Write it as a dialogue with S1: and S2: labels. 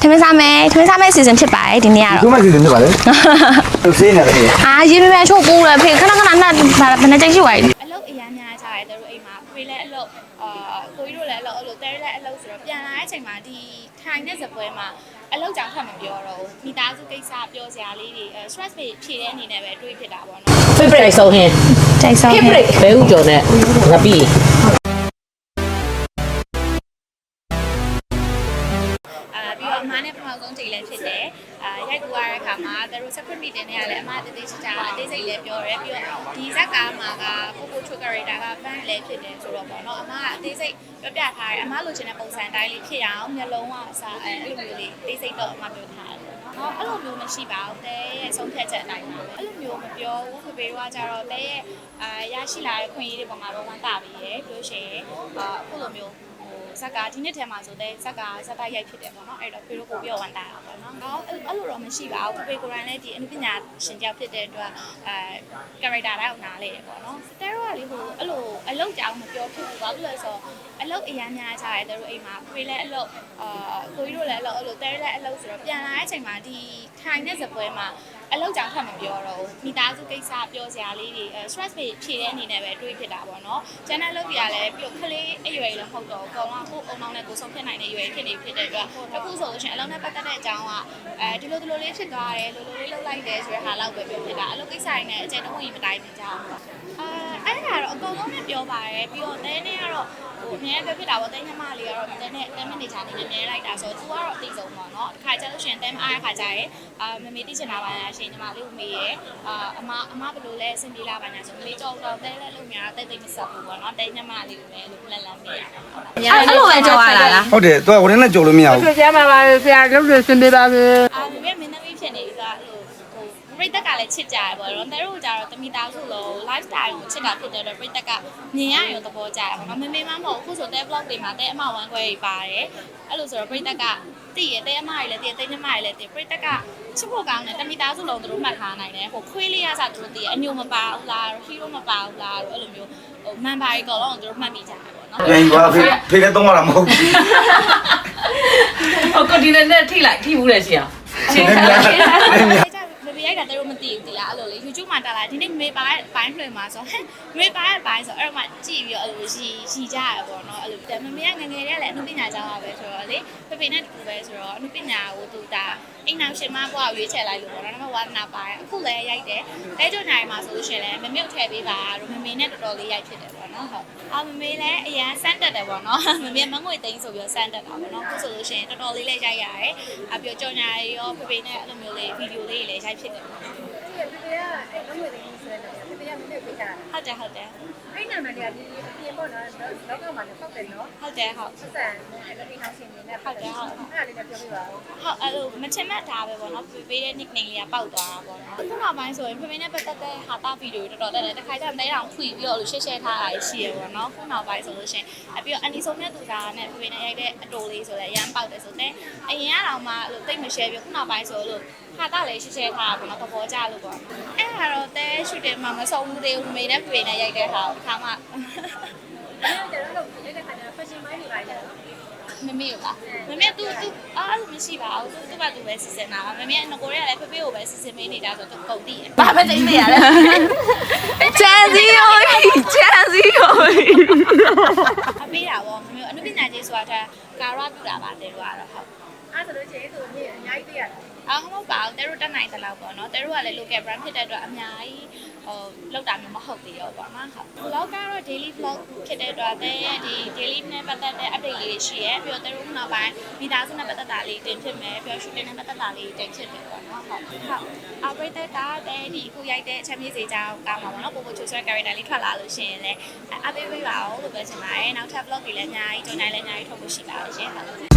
S1: ထမင်းစားမယ်ထမင်းစားမယ်စီစဉ်ဖြစ်ပါတယ်ဒီနေ့ကတော့
S2: သူမှစီစဉ်နေပါလေသူစေးနေတယ်
S1: အာရေမြဲချို့ပူတယ်ဖေခဏခဏနဲ့ဘာဘယ်နဲ့ကြိတ်ရှိသွားပြီ
S3: အလုပ်အရန်များကြတယ်တို့အိမ်မှာဖေလည်းအလုပ်အာကိုကြီးတို့လည်းအလုပ်အလုပ်တဲလည်းအလုပ်ဆိုတော့ပြန်လာတဲ့အချိန်မှာဒီထိုင်တဲ့ဇပွဲမှာအလုပ်ကြောင့်ဖတ်မပြောတော့ဘူးမိသားစုကိစ္စပြောစရာလေးတွေအဲ stress တွေဖြည့်တဲ့အနေနဲ့ပဲတွေးဖြစ်တာပေါ့နော်
S4: favorite ဆုံးဟင်း
S1: ကြိုက်ဆုံး
S4: favorite ဘဲဥကျော်နဲ့ငပီ
S3: ဆုံးချိန်လည်းဖြစ်တယ်အာရိုက်ကူရတဲ့အခါမှာသူတို့ separate meeting တွေကလည်းအမားတသေးချာချာအသေးစိတ်လည်းပြောရဲပြီးတော့ဒီဇက်ကားမှာကကိုကိုချို character က fan လည်းဖြစ်တယ်ဆိုတော့ပေါ့နော်အမားကအသေးစိတ်ပြောပြထားတယ်အမားလိုချင်တဲ့ပုံစံတိုင်းလေးဖြစ်အောင်မျက်လုံးကအစားအဲအဲ့လိုမျိုးလေးအသေးစိတ်တော့အမားပြောထားတယ်ဟောအဲ့လိုမျိုးမရှိပါဘူးတဲရဲ့ဆုံးဖြတ်ချက်အတိုင်းပါပဲအဲ့လိုမျိုးမပြောဘူးဖေဖေတို့ကကြတော့တဲရဲ့အာရရှိလာတဲ့ခွင့်ရည်တွေပေါ်မှာတော့ဝမ်းသာပြီးရယ်ပြောရှင်အာအခုလိုမျိုးဟို ဇက်ကဒီနှစ်ထဲမှာဆိုတဲ့ဇက်ကဇက်တိုက်ရိုက်ဖြစ်တယ်ပေါ့နော်အဲ့တော့ဖေတို့ကိုပြောဝန်တာတာပေါ့နော်။တော့အဲ့လိုတော့မရှိပါဘူးဖေဖေကိုယ်တိုင်လည်းဒီအနုပညာရှင်ကြောက်ဖြစ်တဲ့အတွက်အဲ character တိုင်းကိုနားလေတယ်ပေါ့နော်။တဲရောကလေဟိုအဲ့လိုအလုတ်ကြောင်မပြောဖြစ်ဘူးဘာလို့လဲဆိုတော့အလုတ်အရန်များကြတယ်တို့အိမ်မှာဖေလည်းအလုတ်အာကိုကြီးတို့လည်းအလုတ်အဲ့လိုတဲလည်းအလုတ်ဆိုတော့ပြန်လာတဲ့အချိန်မှာဒီထိုင်တဲ့ဇပွဲမှာအလောက်ကြောင့်ဖတ်မပြောတော့ဘူးမိသားစုကိစ္စပြောစရာလေးတွေအဲ stress တွေဖြည့်တဲ့အနေနဲ့ပဲတွေးဖြစ်တာပေါ့နော်ကျန်တဲ့လုပ်ပြရလဲပြီးတော့ခလေးအရွယ်လည်းမဟုတ်တော့ဘူးကောင်းကကိုယ်အုံအောင်နဲ့ကိုယ်ဆုံးဖြစ်နိုင်တဲ့ရွယ်ဖြစ်နေဖြစ်တဲ့အတွက်အခုဆိုလို့ရှိရင်အလုံးနဲ့ပတ်သက်တဲ့အကြောင်းကအဲဒီလိုဒီလိုလေးဖြစ်သွားတယ်လိုလိုလေးလုပ်လိုက်တယ်ဆိုတဲ့ဟာလောက်ပဲပြောဖြစ်တာအလုပ်ကိစ္စတွေနဲ့အကျဉ်းတော့ဝင်မတိုင်းနေကြအောင်ပေါ့အဲအဲ့ဒါတော့အကုန်လုံးနဲ့ပြောပါတယ်ပြီးတော့တဲနဲ့ကတော့ဟိုအများကြီးပြောဖြစ်တာပေါ့တဲညမလေးကတော့တဲနဲ့တဲမနေချာနေနေနေလိုက်တာဆိုတော့ तू ကတော့အသိဆုံးပေါ့နော်တစ်ခါကျလို့ရှိရင်တဲမအားတဲ့ခါကျရင်အာမမေတိချင်တာပါလားရှင်ညီမလေးကိုမေးရအာအမအမဘယ်လိုလဲအဆင်ပြေလားပါညာဆိုမလေးကြောက်တော့တဲလဲလို့များတဲတိတ်မဆက်ဘူးပေါ့နော်တဲညမလေးကိုလည်းအဲ့လိုလက်လန်းမေးရတာပေါ့နော်
S1: အဲ့လိုပဲကြောက်ရတာလား
S2: ဟုတ်တယ်သူကဝင်းနဲ့ကြုံလို့မရဘူး
S4: ဆွေးကြမှာပါဆရာလုပ်လို့စင်ပေးပါမယ်
S3: အာမမေမင်းသမီးဖြစ်နေပြီဆိုတော့အဲ့လို ဟိုပြိတက်ကလည်းချစ်ကြရပေါ့နော်တဲတို့ကြတော့တမိသားစုလုံး lifestyle ကိုချစ်တာဖြစ်တဲ့အတွက်ပြိတက်ကမြင်ရရင်သဘောကျရပေါ့နော်မမေမမဟုတ်အခုဆိုတဲ vlog တွေမှာတဲအမဝမ်းခွဲတွေပါတယ်အဲ့လိုဆိုတော့ပြိတက်ကတည်ရတဲအမတွေလည်းတည်တဲညမတွေလည်းတည်ပြိတက်ကချစ်ဖို့ကောင်းတယ်တမိသားစုလုံးတို့မှတ်ထားနိုင်တယ်ဟိုခွေးလေးရစားတို့တည်အညိုမပါဘူးလားဟီးရိုမပါဘူးလားအဲ့လိုမျိုးဟိုမန်ပါရီကောလုံးတို့မှတ်မိကြတယ်ပေါ့နော်
S2: ပြန်သွားဖေးဖေးလည်းတော့ရတာမဟုတ်ဘူး
S4: ဟုတ်ကဒီနဲ့ထိလိုက်ထိဘူးလေဆရာ
S2: နည်းများနည်းများ
S3: မမေရိုက်တာတို့မသိဘူးတရားအဲ့လိုလေ YouTube မှာတက်လာဒီနေ့မမေပါတဲ့ဘိုင်းလွှင့်မှာဆိုဟဲ့မမေပါတဲ့ဘိုင်းဆိုအဲ့တော့မှကြည့်ပြီးတော့အဲ့လိုရီရီကြရပေါ့နော်အဲ့လိုဒါမမေကငငယ်တည်းကလည်းအနုပညာကျောင်းပါပဲဆိုတော့လေဖေဖေနဲ့တူပဲဆိုတော့အနုပညာကိုသူဒါအိမ်နောက်ရှင်မဘွားကိုရွေးချယ်လိုက်လို့ပေါ့နော်နောက်မှဝါသနာပါတယ်အခုလည်းရိုက်တယ်အဲကျနိုင်မှာဆိုလို့ရှိရင်လည်းမမေကိုထည့်ပေးပါတော့မမေနဲ့တော်တော်လေးရိုက်ဖြစ်တယ်ပေါ့နော်ဟုတ်အော်မမေလည်းအရန်စမ်းတက်တယ်ပေါ့နော်မမေမငွေသိန်းဆိုပြီးတော့စမ်းတက်တာပေါ့နော်အခုဆိုလို့ရှိရင်တော်တော်လေးလည်းရိုက်ရတယ်အပြောကြော်ညာရောဖေဖေနဲ့အဲ့လိုမျိုးလေးဗီဒီယိုလေးတွေလည်းရိုက်ဖြစ်တယ်ပေါ့
S5: ဖေဖေကအဲ့လုံးဝသိ နေဆိုတဲ့ဖေဖေကမင်းပေးတာ
S3: ဟုတ်တယ်ဟုတ်တယ်
S5: အဲ့နာမည်ကဒီအပြင်ပေါ့နော်လောကမှာလည်းပောက်တယ်နော်
S3: ဟုတ်တယ်ဟုတ်
S5: ဆက်ဆံအဲ့လိုအိမ်အောင်ရှင်နေနဲ့အဲ့ဒါလေးလည်းပြောပြပါဦး
S3: ဟုတ်အဲ့လိုမချင်မှတ်တာပဲပေါ့နော်ဖေဖေတဲ့ nickname လေးကပေါက်သွားတာပေါ့နော်အခုနောက်ပိုင်းဆိုရင်ဖေဖေနဲ့ပတ်သက်တဲ့ဟာတာဗီဒီယိုတော်တော်တက်တယ်တစ်ခါကျတော့တဲတောင်ဖွေပြီးတော့လို့ရှက်ရှက်ထားတာရှိရပေါ့နော်ခုနောက်ပိုင်းဆိုလို့ရှင်အပြီးတော့အန်ဒီဆုံးနဲ့သူသားနဲ့ဖေဖေနဲ့ရိုက်တဲ့အတိုလေးဆိုလည်းအရန်ပေါက်တယ်ဆိုတဲ့အရင်ကတော့မှအဲ့လိုတိတ်မရှယ်ပြီးခုနောက်ပိုင်းဆိုလို့ဟာတာလည်းရှက်ရှက်ထားတာပေါ့နော်သဘောကျလို့ပေါ့အဲ့ဒါတော့တဲရှူတယ်မှာမဆုံးဘူးသေးဘူးမမေနဲ့ဖေဖေနဲ့ရိုက်တဲ့ဟာကိုတစ်ခါမှ
S5: ကျွန်တော်တို့ရိုက်တဲ့ခါကျတော့ fashion ပိုင်းတွေပါတယ်နော်
S3: မမေကိုပါမမေသူသူအားလို့မရှိပါဘူးသူသူ့ဘာသူပဲစစ်စစ်နာပါမမေကငကိုရဲကလည်းဖေဖေကိုပဲစစ်စစ်မင်းနေတာဆိုတော့ကုန်တည်
S4: ဘာပဲတိတ်နေရလဲ
S1: ချန်စီယိုချန်စီယို
S3: အပေးတာပေါ့မမေအနုပညာကြီးဆိုတာကာရပြုတာပါတဲ့တော့ဟုတ်
S5: အဲ့ဆိုလို့ရှိရင်သူအမြင်အများကြီးသိရတယ်
S3: အားမဟုတ်ပါဘူးတဲတို့တက်နိုင်တဲ့လောက်ပေါ့နော်တဲတို့ကလည်း local brand ဖြစ်တဲ့အတွက်အများကြီးဟိုလောက်တာမျိုးမဟုတ်သေးရောပေါ့နော်ဟုတ် vlog ကတော့ daily vlog ဖြစ်တဲ့အတွက်တဲရဲ့ဒီ daily နဲ့ပတ်သက်တဲ့ update လေးတွေရှိရဲပြီးတော့တဲတို့နောက်ပိုင်းမိသားစုနဲ့ပတ်သက်တာလေးတင်ဖြစ်မယ်ပြီးတော့ shooting နဲ့ပတ်သက်တာလေးတင်ဖြစ်တယ်ပေါ့နော်ဟုတ်ဟုတ် operator ကတဲဒီအခုရိုက်တဲ့အချက်မြေးစီကြောင်းကားမှာပေါ့နော်ပိုပိုချိုဆွဲ character လေးထွက်လာလို့ရှိရင်လည်းအပေးပေးပါအောင်လို့ပြောချင်ပါတယ်နောက်ထပ် vlog တွေလည်းအများကြီး join လည်းအများကြီးထုတ်ဖို့ရှိပါတယ်ရှင်ဟုတ်